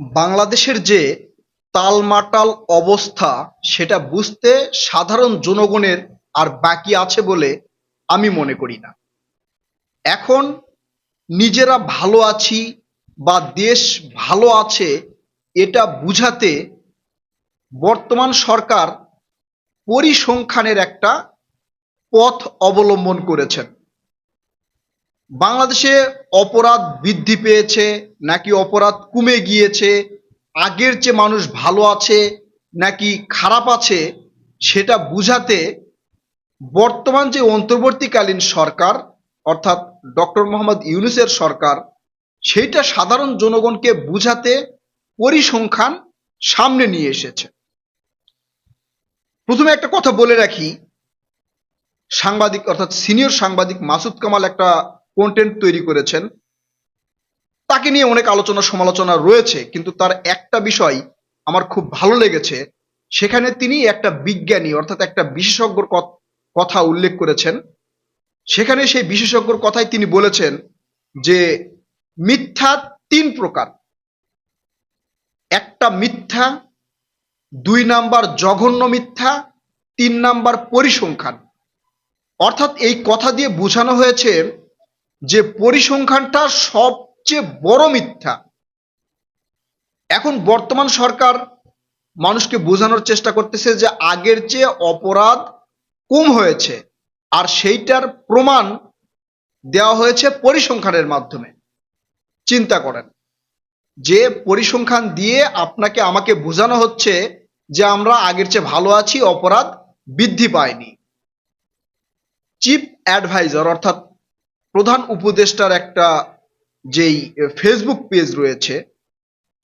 বাংলাদেশের যে টালমাটাল অবস্থা, সেটা বুঝতে সাধারণ জনগণের আর বাকি আছে বলে আমি মনে করি না। এখন নিজেরা ভালো আছি বা দেশ ভালো আছে, এটা বুঝাতে বর্তমান সরকার পরিসংখ্যানের একটা পথ অবলম্বন করেছেন। বাংলাদেশে অপরাধ বৃদ্ধি পেয়েছে, নাকি অপরাধ কমে গিয়েছে, আগের চেয়ে মানুষ ভালো আছে, নাকি খারাপ আছে, সেটা বুঝাতে বর্তমান যে অন্তর্বর্তীকালীন সরকার, অর্থাৎ ডক্টর মোহাম্মদ ইউনুসের সরকার, সেইটা সাধারণ জনগণকে বুঝাতে পরিসংখ্যান সামনে নিয়ে এসেছে। প্রথমে একটা কথা বলে রাখি, সাংবাদিক, অর্থাৎ সিনিয়র সাংবাদিক মাসুদ কামাল একটা কন্টেন্ট তৈরি করেছেন, তাকে নিয়ে অনেক আলোচনা সমালোচনা রয়েছে, কিন্তু তার একটা বিষয় আমার খুব ভালো লেগেছে, সেখানে তিনি একটা বিজ্ঞানী, অর্থাৎ একটা বিশেষজ্ঞর কথা উল্লেখ করেছেন। সেখানে সেই বিশেষজ্ঞর কথাই তিনি বলেছেন যে, মিথ্যা তিন প্রকার। একটা মিথ্যা, দুই নাম্বার জঘন্য মিথ্যা, তিন নাম্বার পরিসংখ্যান। অর্থাৎ এই কথা দিয়ে বোঝানো হয়েছে যে পরিসংখ্যানটা সবচেয়ে বড় মিথ্যা। এখন বর্তমান সরকার মানুষকে বোঝানোর চেষ্টা করতেছে যে আগের চেয়ে অপরাধ কম হয়েছে, আর সেইটার প্রমাণ দেওয়া হয়েছে পরিসংখ্যানের মাধ্যমে। চিন্তা করেন, যে পরিসংখ্যান দিয়ে আপনাকে, আমাকে বোঝানো হচ্ছে যে আমরা আগের চেয়ে ভালো আছি, অপরাধ বৃদ্ধি পায়নি। চিফ অ্যাডভাইজার, অর্থাৎ প্রধান উপদেষ্টার একটা যেই ফেসবুক পেজ রয়েছে,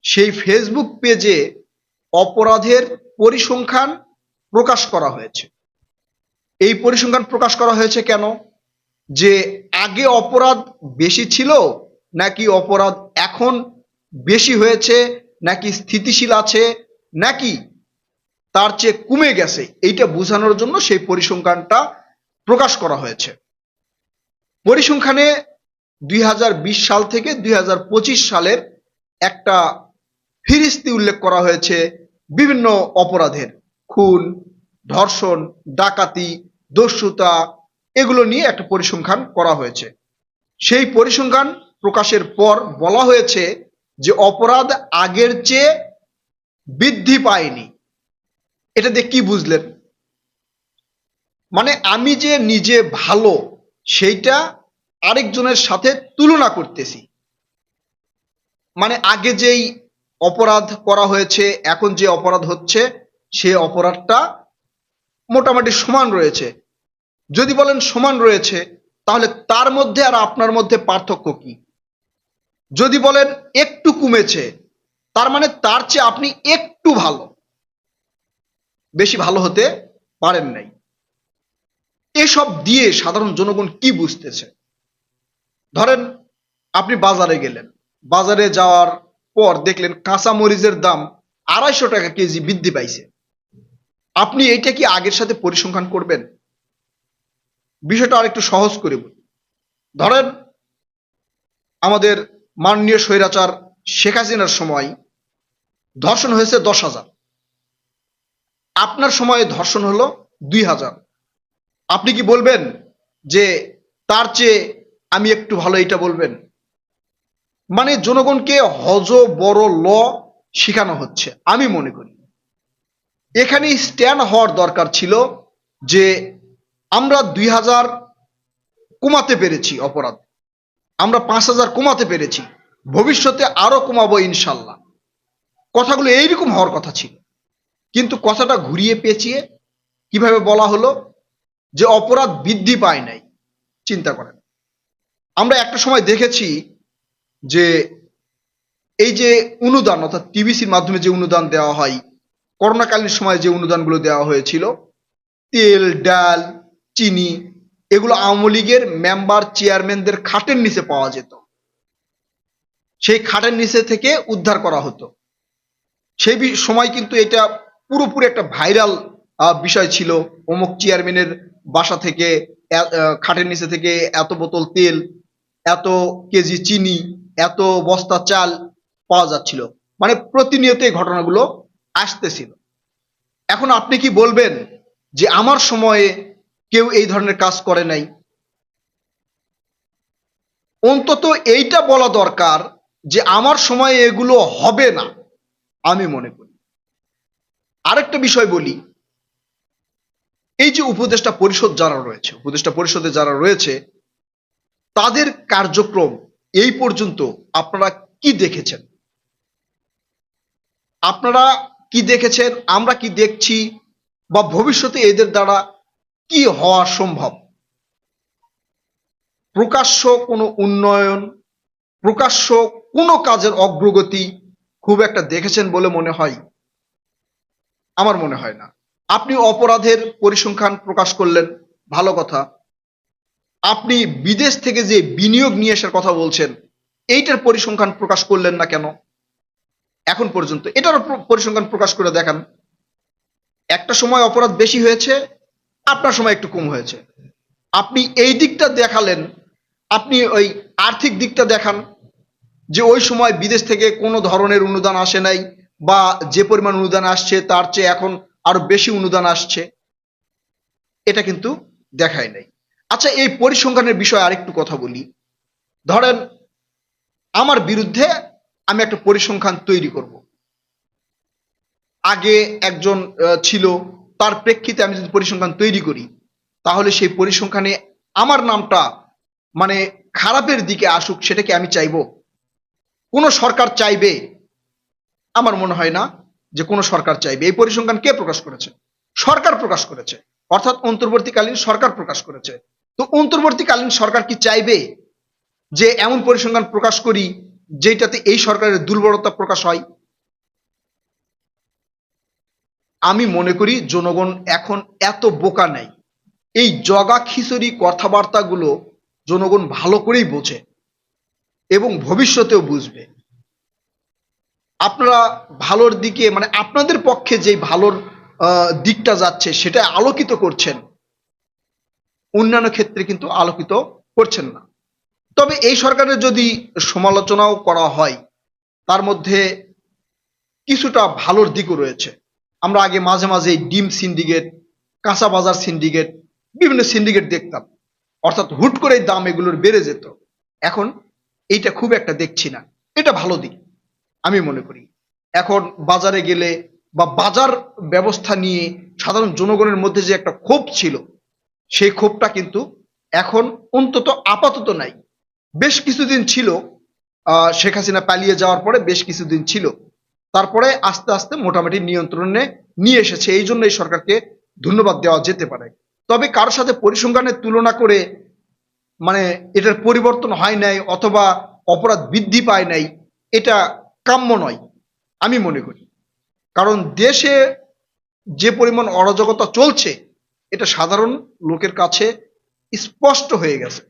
সেই ফেসবুক পেজে অপরাধের পরিসংখ্যান প্রকাশ করা হয়েছে। এই পরিসংখ্যান প্রকাশ করা হয়েছে কেন? যে আগে অপরাধ বেশি ছিল, নাকি অপরাধ এখন বেশি হয়েছে, নাকি স্থিতিশীল আছে, নাকি তার চেয়ে কমে গেছে, এইটা বোঝানোর জন্য সেই পরিসংখ্যানটা প্রকাশ করা হয়েছে। পরিসংখ্যানে দুই হাজার বিশ সাল থেকে দুই হাজার পঁচিশ সালের একটা ফিরিস্তি উল্লেখ করা হয়েছে বিভিন্ন অপরাধের। খুন, ধর্ষণ, ডাকাতি, দস্যুতা, এগুলো নিয়ে একটা পরিসংখ্যান করা হয়েছে। সেই পরিসংখ্যান প্রকাশের পর বলা হয়েছে যে অপরাধ আগের চেয়ে বৃদ্ধি পায়নি। এটা দিয়ে কি বুঝলেন? মানে আমি যে নিজে ভালো সেইটা আরেকজনের সাথে তুলনা করতেছি। মানে আগে যেই অপরাধ করা হয়েছে, এখন যে অপরাধ হচ্ছে, সে অপরাধটা মোটামুটি সমান রয়েছে। যদি বলেন সমান রয়েছে, তাহলে তার মধ্যে আর আপনার মধ্যে পার্থক্য কি? যদি বলেন একটু কমেছে, তার মানে তার চেয়ে আপনি একটু ভালো। বেশি ভালো হতে পারেন নাই। এসব দিয়ে সাধারণ জনগণ কি বুঝতেছে? ধরেন, আপনি বাজারে গেলেন। বাজারে যাওয়ার পর দেখলেন কাঁচা মরিচের দাম আড়াইশো টাকা কেজি বৃদ্ধি পাইছে। আপনি এইটা কি আগের সাথে পরিসংখ্যান করবেন? বিষয়টা আরেকটু সহজ করে বলি। ধরেন, আমাদের মাননীয় স্বৈরাচার শেখ হাসিনার সময় ধর্ষণ হয়েছে দশ হাজার। আপনার সময়ে ধর্ষণ হলো দুই হাজার। আপনি কি বলবেন যে তার চেয়ে আমি একটু ভালো এটা বলবেন? মানে জনগণকে হজ বড় ল শেখানো হচ্ছে, আমি মনে করি। এখানে স্ট্যান্ড হওয়ার দরকার ছিল যে আমরা দুই হাজার কমাতে পেরেছি অপরাধ। আমরা পাঁচ হাজার কমাতে পেরেছি, ভবিষ্যতে আরও কমাবো ইনশাল্লাহ। কথাগুলো এইরকম হওয়ার কথা ছিল। কিন্তু কথাটা ঘুরিয়ে পেঁচিয়ে কীভাবে বলা হলো? যে অপরাধ বৃদ্ধি পায় নাই। চিন্তা করেন। আমরা একটা সময় দেখেছি যে এই যে অনুদান, অর্থাৎ টিবিসির মাধ্যমে যে অনুদান দেওয়া হয়, করোনাকালীন সময় যে অনুদানগুলো দেওয়া হয়েছিল, তেল, ডাল, চিনি, এগুলো আওয়ামী লীগের মেম্বার চেয়ারম্যানদের খাটের নিচে পাওয়া যেত। সেই খাটের নিচে থেকে উদ্ধার করা হতো। সেই সময় কিন্তু এটা পুরোপুরি একটা ভাইরাল বিষয় ছিল। অমুক চেয়ারম্যানের বাসা থেকে খাটের নিচে থেকে এত বোতল তেল, এত কেজি চিনি, এত বস্তা চাল পাওয়া যাচ্ছিল। মানে প্রতিনিয়ত এই ঘটনাগুলো আসতেছিল। এখন আপনি কি বলবেন যে আমার সময়ে কেউ এই ধরনের কাজ করে নাই? অন্তত এইটা বলা দরকার যে আমার সময়ে এগুলো হবে না, আমি মনে করি। আরেকটা বিষয় বলি এই যে উপদেষ্টা পরিষদ যারা রয়েছে, উপদেষ্টা পরিষদে যারা রয়েছে, তাদের কার্যক্রম এই পর্যন্ত আপনারা কি দেখেছেন? আপনারা কি দেখেছেন? আমরা কি দেখছি? বা ভবিষ্যতে এদের দ্বারা কি হওয়া সম্ভব? প্রকাশ্য কোনো উন্নয়ন, প্রকাশ্য কোনো কাজের অগ্রগতি খুব একটা দেখেছেন বলে মনে হয়, আমার মনে হয় না। আপনি অপরাধের পরিসংখ্যান প্রকাশ করলেন। ভালো কথা। আপনি বিদেশ থেকে যে বিনিয়োগ নিয়ে আসার কথা বলছেন, এইটার পরিসংখ্যান প্রকাশ করলেন না কেন? এখন পর্যন্ত এটারও পরিসংখ্যান প্রকাশ করে দেখান। একটা সময় অপরাধ বেশি হয়েছে, আপনার সময় একটু কম হয়েছে। আপনি এই দিকটা দেখালেন, আপনি ওই আর্থিক দিকটা দেখান, যে ওই সময় বিদেশ থেকে কোনো ধরনের অনুদান আসে নাই, বা যে পরিমাণ অনুদান আসছে, তার চেয়ে এখন আরও বেশি অনুদান আসছে। এটা কিন্তু দেখায় নাই। আচ্ছা এই পরিসংখ্যানের বিষয়ে আরেকটু কথা বলি। ধরেন, আমার বিরুদ্ধে আমি একটা পরিসংখ্যান তৈরি করব। আগে একজন ছিল, তার প্রেক্ষিতে আমি যদি পরিসংখ্যান তৈরি করি, তাহলে সেই পরিসংখ্যানে আমার নামটা মানে খারাপের দিকে আসুক, সেটাকে আমি চাইব। কোনো সরকার চাইবে, আমার মনে হয় না। যে কোনো সরকার চাইবে। এই পরিসংখ্যান কে প্রকাশ করেছে? সরকার প্রকাশ করেছে। অর্থাৎ অন্তর্বর্তীকালীন সরকার প্রকাশ করেছে। তো অন্তর্বর্তীকালীন সরকার কি চাইবে? যে এমন পরিসংখ্যান প্রকাশ করি যেটাতে এই সরকারের দুর্বলতা প্রকাশ হয়? আমি মনে করি জনগণ এখন এত বোকা নেই। এই জগা খিচুড়ি কথাবার্তাগুলো জনগণ ভালো করেই বোঝে এবং ভবিষ্যতেও বুঝবে। আপনারা ভালোর দিকে মানে আপনাদের পক্ষে যে ভালোর দিকটা যাচ্ছে, সেটা আলোকিত করছেন অন্যান্য ক্ষেত্রে কিন্তু আলোকিত করছেন না। তবে এই সরকারের যদি সমালোচনাও করা হয়, তার মধ্যে কিছুটা ভালোর দিকও রয়েছে। আমরা আগে মাঝে মাঝে ডিম সিন্ডিকেট, কাঁচা বাজার সিন্ডিকেট, বিভিন্ন সিন্ডিকেট দেখতাম। অর্থাৎ হুট করে দাম এগুলোর বেড়ে যেত। এখন এইটা খুব একটা দেখছি না। এটা ভালো দিক। আমি মনে করি। এখন বাজারে গেলে বা বাজার ব্যবস্থা নিয়ে সাধারণ জনগণের মধ্যে যে একটা ক্ষোভ ছিল, সেই ক্ষোভটা কিন্তু এখন অন্তত আপাতত নাই। বেশ কিছুদিন ছিল শেখ হাসিনা পালিয়ে যাওয়ার পরে বেশ কিছুদিন ছিল। তারপরে আস্তে আস্তে মোটামুটি নিয়ন্ত্রণে নিয়ে এসেছে। এই জন্য এই সরকারকে ধন্যবাদ দেওয়া যেতে পারে। তবে কারোর সাথে পরিসংখ্যানের তুলনা করে মানে এটার পরিবর্তন হয় নাই অথবা অপরাধ বৃদ্ধি পায় নাই, এটা কাম্য নয়, আমি মনে করি। কারণ দেশে যে পরিমাণ অরাজকতা চলছে, এটা সাধারণ লোকের কাছে স্পষ্ট হয়ে গেছে।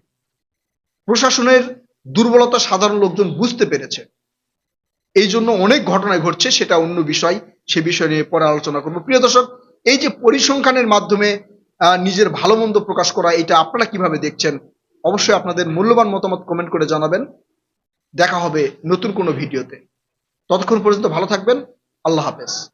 প্রশাসনের দুর্বলতা সাধারণ লোকজন বুঝতে পেরেছে। এই জন্য অনেক ঘটনায় ঘটছে, সেটা অন্য বিষয়, সে বিষয় নিয়ে পরে আলোচনা করব। প্রিয় দর্শক, এই যে পরিসংখ্যানের মাধ্যমে নিজের ভালো মন্দ প্রকাশ করা, এটা আপনারা কীভাবে দেখছেন? অবশ্যই আপনাদের মূল্যবান মতামত কমেন্ট করে জানাবেন। দেখা হবে নতুন কোনো ভিডিওতে। ততক্ষণ পর্যন্ত ভালো থাকবেন। আল্লাহ হাফেজ।